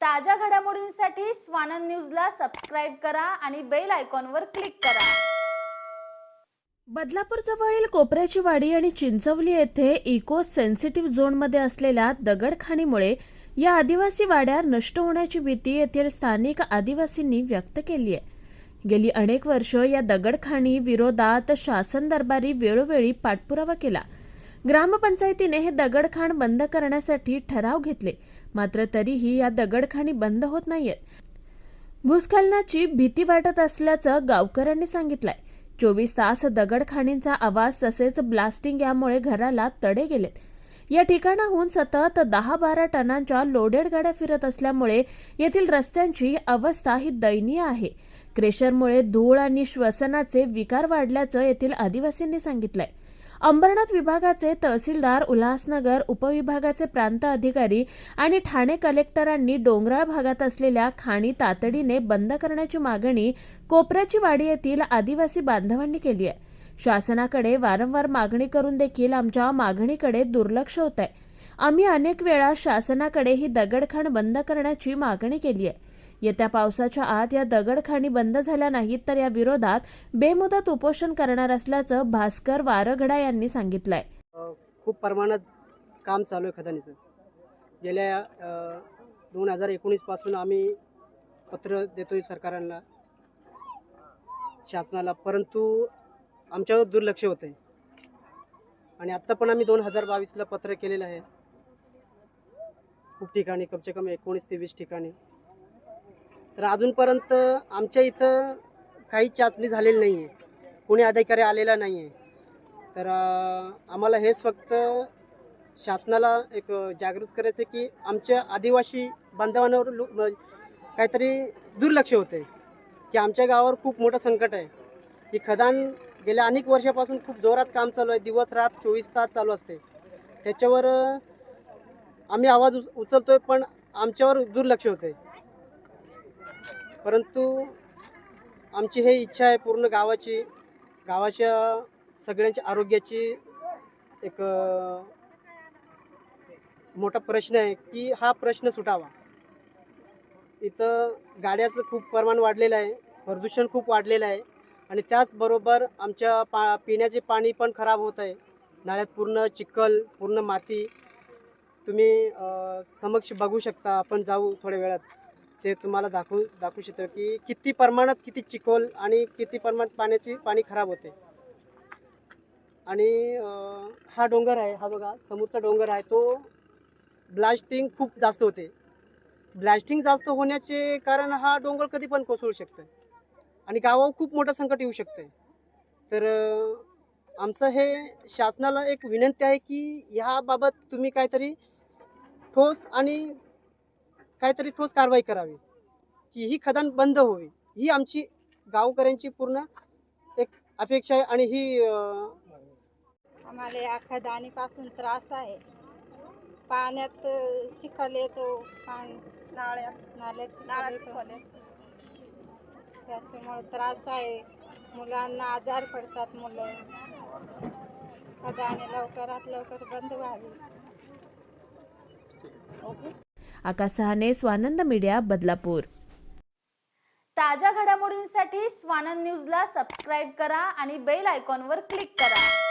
ताज्या घडामोडींसाठी स्वानंद न्यूजला सबस्क्राईब करा आणि बेल आयकॉनवर क्लिक करा. बदलापूर जवळील कोपऱ्याची वाडी आणि चिंचवली येथे इको सेन्सिटिव्ह झोनमध्ये असलेल्या दगडखाणीमुळे या आदिवासी वाड्या नष्ट होण्याची भीती येथील स्थानिक आदिवासींनी व्यक्त केली आहे. गेली अनेक वर्ष या दगडखाणी विरोधात शासन दरबारी वेळोवेळी पाठपुरावा केला. ग्रामपंचायतीने हे दगडखाण बंद करण्यासाठी ठराव घेतले. मात्र तरीही या दगडखाणी बंद होत नाहीयेत. भूस्खलनाची भीती वाटत असल्याचं गावकऱ्यांनी सांगितलंय. चोवीस तास दगडखाणींचा आवाज तसेच ब्लास्टिंग यामुळे घराला तडे गेलेत. या ठिकाणाहून सतत दहा बारा टनांच्या लोडेड गाड्या फिरत असल्यामुळे येथील रस्त्यांची अवस्था ही दयनीय आहे. क्रेशरमुळे धूळ आणि श्वसनाचे विकार वाढल्याचं येथील आदिवासींनी सांगितलंय. अंबरनाथ विभागाचे तहसीलदार उल्हासनगर उपविभागाचे प्रांत अधिकारी आणि ठाणे कलेक्टरांनी डोंगराळ भागात असलेल्या खाणी तातडीने बंद करण्याची मागणी कोपऱ्याची वाडी येथील आदिवासी बांधवांनी केली आहे. शासनाकडे वारंवार मागणी करून देखील आमच्या मागणीकडे दुर्लक्ष होत आहे आम्ही अनेक वेळा शासनाकडे ही दगडखाण बंद करण्याची मागणी केली आहे. येत्या पावसाच्या आत या दगडखाणी बंद झाल्या नाहीत तर या विरोधात बेमुदत उपोषण करणार असल्याचं भास्कर वारघडा यांनी सांगितलंय. खूप प्रमाणात काम चालू आहे खदानीचं. गेल्या दोन हजार एकोणीसपासून आम्ही पत्र देतो आहे सरकारांना शासनाला परंतु आमच्यावर दुर्लक्ष होतं आहे आणि आत्ता पण आम्ही दोन हजार बावीसला पत्र केलेलं आहे. खूप ठिकाणी कमसे कम एकोणीस ते वीस ठिकाणी. तर अजूनपर्यंत आमच्या इथं काही चाचणी झालेली नाही आहे कोणी अधिकारी आलेला नाही आहे तर आम्हाला हेच फक्त शासनाला एक जागृत करायचं आहे की आमच्या आदिवासी बांधवांवर लो- काहीतरी दुर्लक्ष होते की आमच्या गावावर खूप मोठं संकट आहे. की खदान गेल्या अनेक वर्षापासून खूप जोरात काम चालू आहे. दिवस रात चोवीस तास चालू असते. त्याच्यावर आम्ही आवाज उच आहे पण आमच्यावर दुर्लक्ष होते परंतु आमची हे इच्छा आहे पूर्ण गावाची गावाच्या सगळ्यांच्या आरोग्याची एक मोठा प्रश्न आहे की हा प्रश्न सुटावा. इथं गाड्याचं खूप प्रमाण वाढलेलं आहे प्रदूषण खूप वाढलेलं आहे आणि त्याचबरोबर आमच्या पा पिण्याचे पाणी पण खराब होत आहे. नाळ्यात पूर्ण चिखल पूर्ण माती तुम्ही समक्ष बघू शकता आपण जाऊ थोड्या वेळात. ते तुम्हाला दाखवू दाखवू शकतो की किती प्रमाणात किती चिखोल आणि किती प्रमाणात पाण्याची पाणी खराब होते. आणि हा डोंगर आहे हा बघा समोरचा डोंगर आहे तो ब्लास्टिंग खूप जास्त होते. ब्लास्टिंग जास्त होण्याचे कारण हा डोंगर कधी पण कोसळू शकतं आणि गावावर खूप मोठं संकट येऊ शकतं तर आमचं हे शासनाला एक विनंती आहे की ह्याबाबत तुम्ही काहीतरी ठोस आणि काहीतरी ठोस कारवाई करावी. की ही खदान बंद व्हावी ही आमची गावकऱ्यांची पूर्ण एक अपेक्षा आहे आणि ही आम्हाला या खदानीपासून त्रास आहे. पाण्यात चिखल येतो पाणी नाळ्यात नाल्यात चिखल येतो. त्याच्यामुळे त्रास आहे. मुलांना आजार पडतात मुलं. खदानी लवकरात लवकर बंद व्हावी. ओके. आकाश सहाने स्वानंद मीडिया बदलापूर. ताज्या घडामोडींसाठी स्वानंद न्यूजला सबस्क्राईब करा आणि बेल आयकॉनवर क्लिक करा.